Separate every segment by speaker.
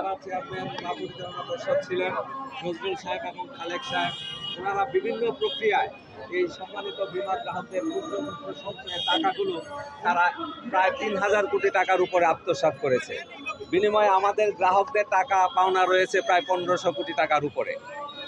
Speaker 1: যারা চেয়ারম্যান বা পরিচালনা পরিষদ ছিলেন, নজরুল সাহেব এবং খালেক সাহেব, ওনারা বিভিন্ন প্রক্রিয়ায় এই সম্মানিত বিমা গ্রাহকদের ক্ষুদ্র ক্ষুদ্র সঞ্চয়ের টাকাগুলো তারা প্রায় তিন হাজার কোটি টাকার উপরে আত্মসাৎ করেছে। বিনিময়ে আমাদের গ্রাহকদের টাকা পাওনা রয়েছে প্রায় পনেরোশো কোটি টাকার উপরে।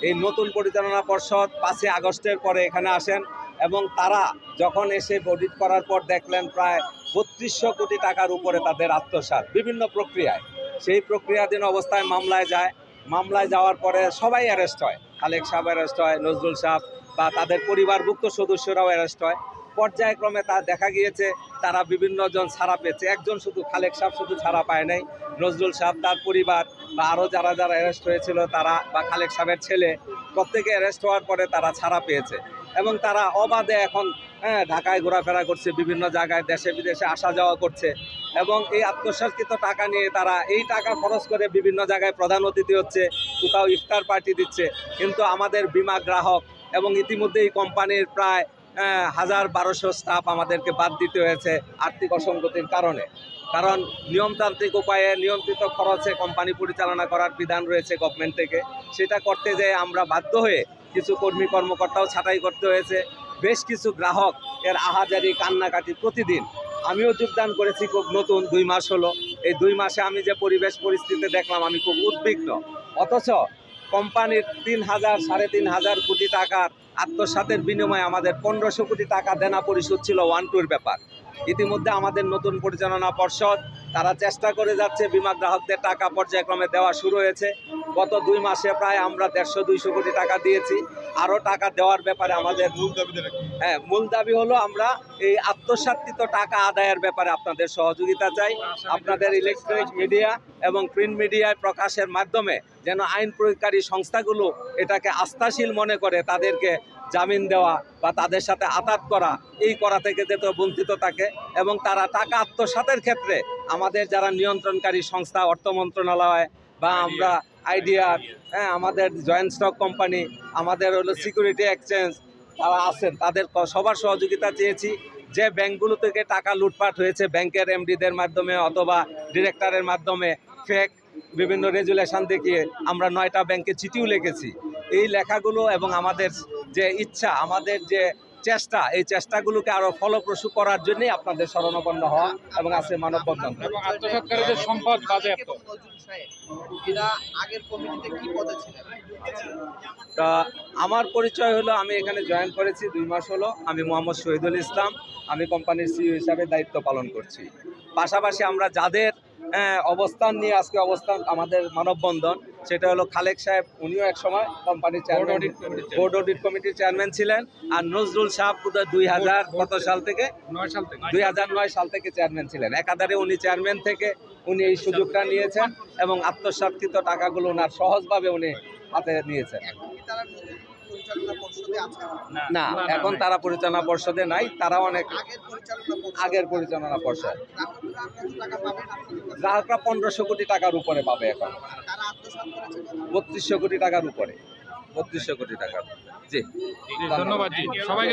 Speaker 1: এই নতুন পরিচালনা পর্ষদ পাঁচই আগস্টের পরে এখানে আসেন এবং তারা যখন এসে অডিট করার পর দেখলেন প্রায় বত্রিশশো কোটি টাকার উপরে তাদের আত্মসাৎ বিভিন্ন প্রক্রিয়ায়। সেই প্রক্রিয়াধীন অবস্থায় মামলায় যায়। মামলায় যাওয়ার পরে সবাই অ্যারেস্ট হয়। খালেক সাহেব অ্যারেস্ট হয়, নজরুল সাহেব বা তাদের পরিবারভুক্ত সদস্যরাও অ্যারেস্ট হয়। পর্যায়ক্রমে তা দেখা গিয়েছে, তারা বিভিন্ন জন ছাড়া পেয়েছে। একজন শুধু, খালেক সাহেব শুধু ছাড়া পায় নাই। নজরুল সাহেব তার পরিবার বা আরও যারা যারা অ্যারেস্ট হয়েছিল তারা বা খালেক সাহেবের ছেলে প্রত্যেকে অ্যারেস্ট হওয়ার পরে তারা ছাড়া পেয়েছে। এবং তারা অবাধে এখন হ্যাঁ ঢাকায় ঘোরাফেরা করছে বিভিন্ন জায়গায় দেশে বিদেশে আসা যাওয়া করছে। এবং এই আত্মসাৎকৃত টাকা নিয়ে তারা এই টাকা খরচ করে বিভিন্ন জায়গায় প্রধান অতিথি হচ্ছে কোথাও ইফতার পার্টি দিচ্ছে। কিন্তু আমাদের বিমা গ্রাহক এবং ইতিমধ্যে এই কোম্পানির প্রায় আহ, হাজার বারোশো স্টাফ আমাদেরকে বাদ দিতে হয়েছে আর্থিক অসঙ্গতির কারণে। কারণ নিয়মতান্ত্রিক উপায়ে নিয়ন্ত্রিত খরচে কোম্পানি পরিচালনা করার বিধান রয়েছে গভর্নমেন্ট থেকে। সেটা করতে যেয়ে আমরা বাধ্য হয়ে কিছু কর্মী কর্মকর্তাও ছাঁটাই করতে হয়েছে। বেশ কিছু গ্রাহক এর আহাজারি কান্নাকাটি প্রতিদিন। আমিও যোগদান করেছি খুব নতুন দুই মাস হলো। এই দুই মাসে আমি যে পরিবেশ পরিস্থিতি দেখলাম, আমি খুব উদ্বিগ্ন। অথচ কোম্পানির তিন হাজার, সাড়ে তিন হাজার কোটি টাকার আত্মসাতের বিনিময়ে আমাদের পনেরোশো কোটি টাকা দেনা পরিশোধ ছিল ওয়ান টুর ব্যাপার। ইতিমধ্যে আমাদের নতুন পরিচালনা পর্ষদ, তারা চেষ্টা করে যাচ্ছে, বিমা গ্রাহকদের টাকা পর্যায়ক্রমে দেওয়া শুরু হয়েছে। গত দুই মাসে প্রায় আমরা দেড়শো, দুইশো কোটি টাকা দিয়েছি। আরও টাকা দেওয়ার ব্যাপারে আমাদের হ্যাঁ মূল দাবি হলো আমরা এই আত্মসাৎকৃত টাকা আদায়ের ব্যাপারে আপনাদের সহযোগিতা চাই। আপনাদের ইলেকট্রনিক মিডিয়া এবং প্রিন্ট মিডিয়ায় প্রকাশের মাধ্যমে যেন আইন প্রয়োগকারী সংস্থাগুলো এটাকে আস্থাশীল মনে করে, তাদেরকে জামিন দেওয়া বা তাদের সাথে আতাত করা, এই করা থেকে যাতে বঞ্চিত থাকে। এবং তারা টাকা আত্মসাতের ক্ষেত্রে আমাদের যারা নিয়ন্ত্রণকারী সংস্থা, অর্থ মন্ত্রণালয় বা আমরা আইডিয়া হ্যাঁ আমাদের জয়েন্ট স্টক কোম্পানি আমাদের হলো সিকিউরিটি এক্সচেঞ্জ তারা আছেন তাদের সবার সহযোগিতা চেয়েছি যে ব্যাংকগুলো থেকে টাকা লুটপাট হয়েছে ব্যাংকের এমডিদের মাধ্যমে অথবা ডিরেক্টরের মাধ্যমে ফেক বিভিন্ন রেজুলেশন দেখিয়ে আমরা নয়টা ব্যাংকে চিঠিও লিখেছি। এই লেখাগুলো এবং আমাদের যে ইচ্ছা আমাদের যে চেষ্টা এই চেষ্টাগুলোকে আরও ফলপ্রসূ করার জন্যই আপনাদের শরণাপন্ন হওয়া এবং আছে
Speaker 2: আত্মসাৎকারীদের সম্পদ বাজেয়াপ্ত
Speaker 3: পদে ছিলেন
Speaker 1: তা আমার পরিচয় হলো আমি এখানে জয়েন করেছি দুই মাস হলো। আমি মোহাম্মদ শহীদুল ইসলাম আমি কোম্পানির সিইও হিসাবে দায়িত্ব পালন করছি। পাশাপাশি আমরা যাদের অবস্থান নিয়ে আজকে অবস্থান আমাদের মানববন্ধন। সেটা হলো খালেক সাহেব উনিও এক সময় কোম্পানির চেয়ারম্যান। বোর্ড অডিট কমিটির চেয়ারম্যান ছিলেন। আর নজরুল সাহেব বোধহয় দুই হাজার কত সাল থেকে?
Speaker 2: নয় সাল থেকে।
Speaker 1: দুই হাজার নয় সাল থেকে চেয়ারম্যান ছিলেন। একাধারে উনি চেয়ারম্যান থেকে উনি এই সুযোগটা নিয়েছেন এবং আত্মসাৎকৃত টাকাগুলো ওনার সহজভাবে উনি হাতে নিয়েছেন। না। এখন তারা পরিচালনা পর্ষদে নাই তারা অনেক
Speaker 3: আগের পরিচালনা পর্ষদ?
Speaker 1: আগের পরিচালনা পর্ষদ।
Speaker 3: গ্রাহকরা
Speaker 1: পনেরোশো কোটি টাকার উপরে পাবে এখন? বত্রিশশো কোটি টাকার উপরে। বত্রিশশো কোটি টাকার। জি
Speaker 2: ধন্যবাদ জি। সবাইকে